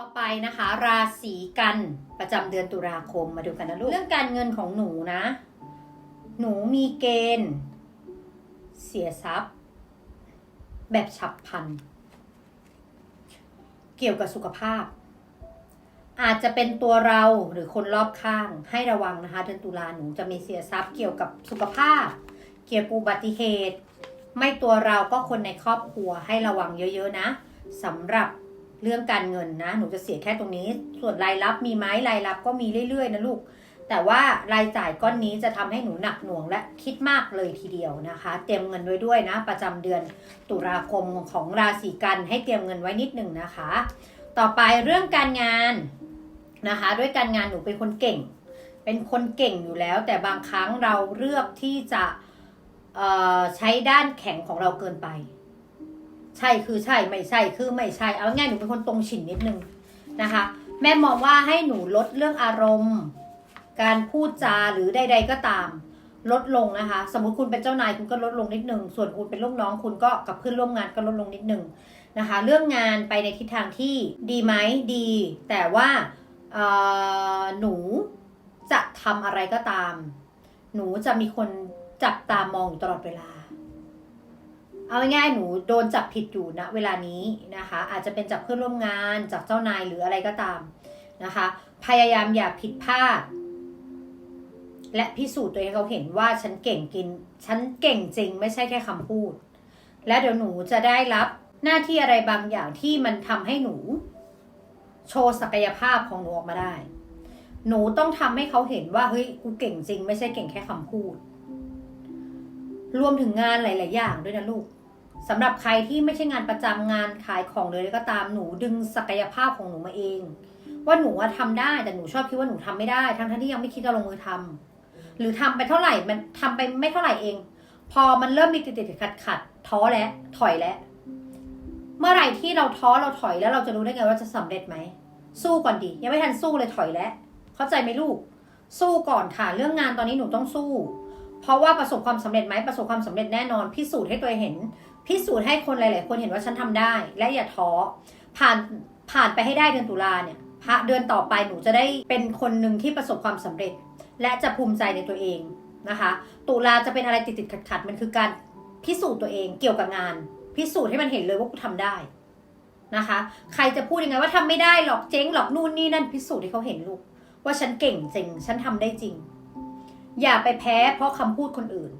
ต่อไปนะคะราศีกันประจำเดือนตุลาคมมาดูกันนะลูก เรื่องการเงินของหนูนะ หนูมีเกณฑ์ เสียทรัพย์ แบบฉับพลัน เกี่ยวกับสุขภาพ อาจจะเป็นตัวเราหรือคนรอบข้างให้ระวังนะคะ เดือนตุลาหนูจะมีเสียทรัพย์เกี่ยวกับสุขภาพ เกี่ยวกับอุบัติเหตุ ไม่ตัวเราก็คนในครอบครัวให้ระวังเยอะ ๆ นะสำหรับ เรื่องการเงินนะ หนูจะเสียแค่ตรงนี้ ส่วนรายรับมีไหมรายรับก็มีเรื่อยๆนะลูก แต่ว่ารายจ่ายก้อนนี้จะทำให้หนูหนักหน่วงและคิดมากเลยทีเดียวนะคะ เตรียมเงินไว้ด้วยนะ ประจำเดือนตุลาคมของราศีกันให้เตรียมเงินไว้นิดหนึ่งนะคะ ต่อไปเรื่องการงานนะคะ ด้วยการงานหนูเป็นคนเก่ง เป็นคนเก่งอยู่แล้ว แต่บางครั้งเราเลือกที่จะใช้ด้านแข็งของเราเกินไป ใช่คือใช่ไม่ใช่คือไม่ใช่ เอาง่ายหนูเป็นคนตรงฉินนิดนึงนะคะ แม่มองว่าให้หนูลดเรื่องอารมณ์ การพูดจาหรือใด ๆก็ตาม ลดลงนะคะ สมมติคุณเป็นเจ้านายคุณก็ลดลงนิดนึงส่วนคุณเป็นลูกน้องคุณก็กับเพื่อนร่วมงานก็ลดลงนิดนึงนะคะ เรื่องงานไปในทิศทางที่ดีไหมดี แต่ว่าหนูจะทำอะไรก็ตาม หนูจะมีคนจับตามองอยู่ตลอดเวลา เอาง่ายๆหนูโดนจับผิดอยู่ณเวลานี้นะคะ อาจจะเป็นจากเพื่อนร่วมงานจากเจ้านายหรืออะไรก็ตามนะคะ พยายามอย่าผิดพลาด และพิสูจน์ตัวเองให้เขาเห็นว่าฉันเก่งกิน ฉันเก่งจริง ไม่ใช่แค่คำพูด และเดี๋ยวหนูจะได้รับหน้าที่อะไรบางอย่างที่มันทำให้หนู โชว์ศักยภาพของหนูออกมาได้ หนูต้องทำให้เขาเห็นว่าเฮ้ยกูเก่งจริง ไม่ใช่เก่งแค่คำพูด รวมถึงงานหลาย ๆ อย่างด้วยนะลูก สำหรับใครที่ไม่ใช่งานประจำงานขายของเลยก็ตามหนูดึงศักยภาพของหนูมาเอง ว่าหนูว่าทำได้แต่หนูชอบคิดว่าหนูทำไม่ได้ ทั้งที่ยังไม่คิดจะลงมือทำหรือทำไปเท่าไหร่มันทำไปไม่เท่าไหร่เอง พอมันเริ่มมีติดติดขัดขัดๆท้อแล้วถอยแล้วเมื่อไหร่ที่เราท้อเราถอยแล้วเราจะรู้ได้ไงว่าจะสำเร็จไหมสู้ก่อนดิยังไม่ทันสู้เลยถอยแล้วเข้าใจไหมลูก สู้ก่อนค่ะเรื่องงานตอนนี้หนูต้องสู้ เพราะว่าประสบความสำเร็จไหมประสบความสำเร็จแน่นอนพิสูจน์ให้ตัวเห็น พิสูจน์ให้คนหลาย ๆ คนเห็นว่าฉันทำได้ และอย่าท้อผ่านผ่านไปให้ได้เดือนตุลาเนี่ยพระเดือนต่อไปหนูจะได้เป็นคนหนึ่งที่ประสบความสำเร็จ และจะภูมิใจในตัวเองนะคะ ตุลาจะเป็นอะไรติดติดขัดขัดมันคือการพิสูจน์ตัวเองเกี่ยวกับงาน พิสูจน์ให้มันเห็นเลยว่ากูทำได้นะคะ ใครจะพูดยังไงว่าทำไม่ได้หรอกเจ๊งหรอกนู่นนี่นั่นพิสูจน์ให้เขาเห็นลูกว่าฉันเก่งจริง ฉันทำได้จริง อย่าไปแพ้เพราะคำพูดคนอื่น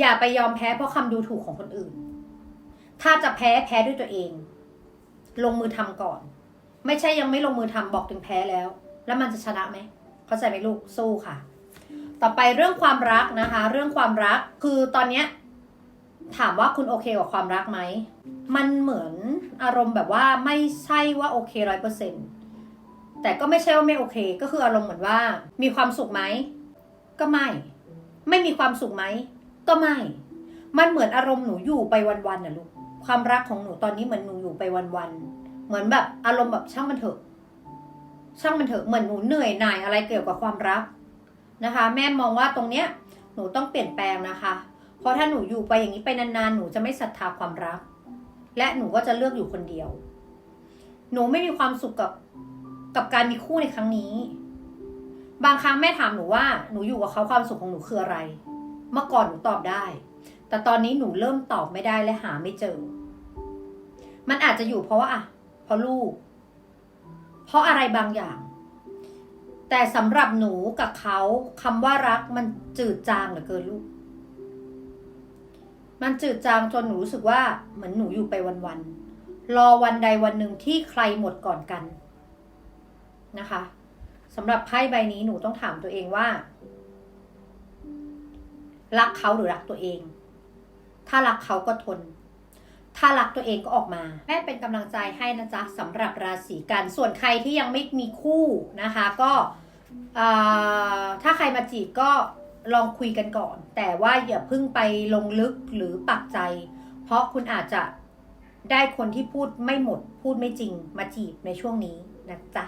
อย่าไปยอมแพ้เพราะคำดูถูกของคนอื่น ถ้าจะแพ้แพ้ด้วยตัวเอง ลงมือทำก่อน ไม่ใช่ยังไม่ลงมือทำบอกถึงแพ้แล้ว แล้วมันจะชนะไหมเข้าใจไหมลูกสู้ค่ะ ต่อไปเรื่องความรักนะคะ เรื่องความรักคือตอนเนี้ยถามว่าคุณโอเคกับความรักไหม มันเหมือนอารมณ์แบบว่าไม่ใช่ว่าโอเคร้อยเปอร์เซ็นต์แต่ก็ไม่ใช่ว่าไม่โอเค ก็คืออารมณ์เหมือนว่า มีความสุขไหม ก็ไม่ ไม่มีความสุขไหม ก็ไม่ มันเหมือนอารมณ์หนูอยู่ไปวันๆน่ะลูก ความรักของหนูตอนนี้เหมือนหนูอยู่ไปวันๆเหมือนแบบอารมณ์แบบช่างมันเถอะ ช่างมันเถอะเหมือนหนูเหนื่อยหน่ายอะไรเกี่ยวกับความรักนะคะ แม่มองว่าตรงเนี้ยหนูต้องเปลี่ยนแปลงนะคะ เพราะถ้าหนูอยู่ไปอย่างนี้ไปนานๆหนูจะไม่ศรัทธาความรัก และหนูก็จะเลือกอยู่คนเดียว หนูไม่มีความสุขกับกับการมีคู่ในครั้งนี้ บางครั้งแม่ถามหนูว่าหนูอยู่กับเขาความสุขของหนูคืออะไร เมื่อก่อนหนูตอบได้ แต่ตอนนี้หนูเริ่มตอบไม่ได้และหาไม่เจอ มันอาจจะอยู่เพราะว่าอะเพราะลูก เพราะอะไรบางอย่าง แต่สำหรับหนูกับเขาคำว่ารักมันจืดจางเหลือเกินลูก มันจืดจางจนหนูรู้สึกว่าเหมือนหนูอยู่ไปวันๆรอวันใดวันหนึ่งที่ใครหมดก่อนกันนะคะสำหรับไพ่ใบนี้หนูต้องถามตัวเองว่า รักเขาหรือรักตัวเอง ถ้ารักเขาก็ทน ถ้ารักตัวเองก็ออกมา แม่เป็นกำลังใจให้นะจ๊ะสำหรับราศีกัน ส่วนใครที่ยังไม่มีคู่นะคะ ก็ถ้าใครมาจีบก็ลองคุยกันก่อน แต่ว่าอย่าเพิ่งไปลงลึกหรือปักใจ เพราะคุณอาจจะได้คนที่พูดไม่หมด พูดไม่จริงมาจีบในช่วงนี้นะจ๊ะ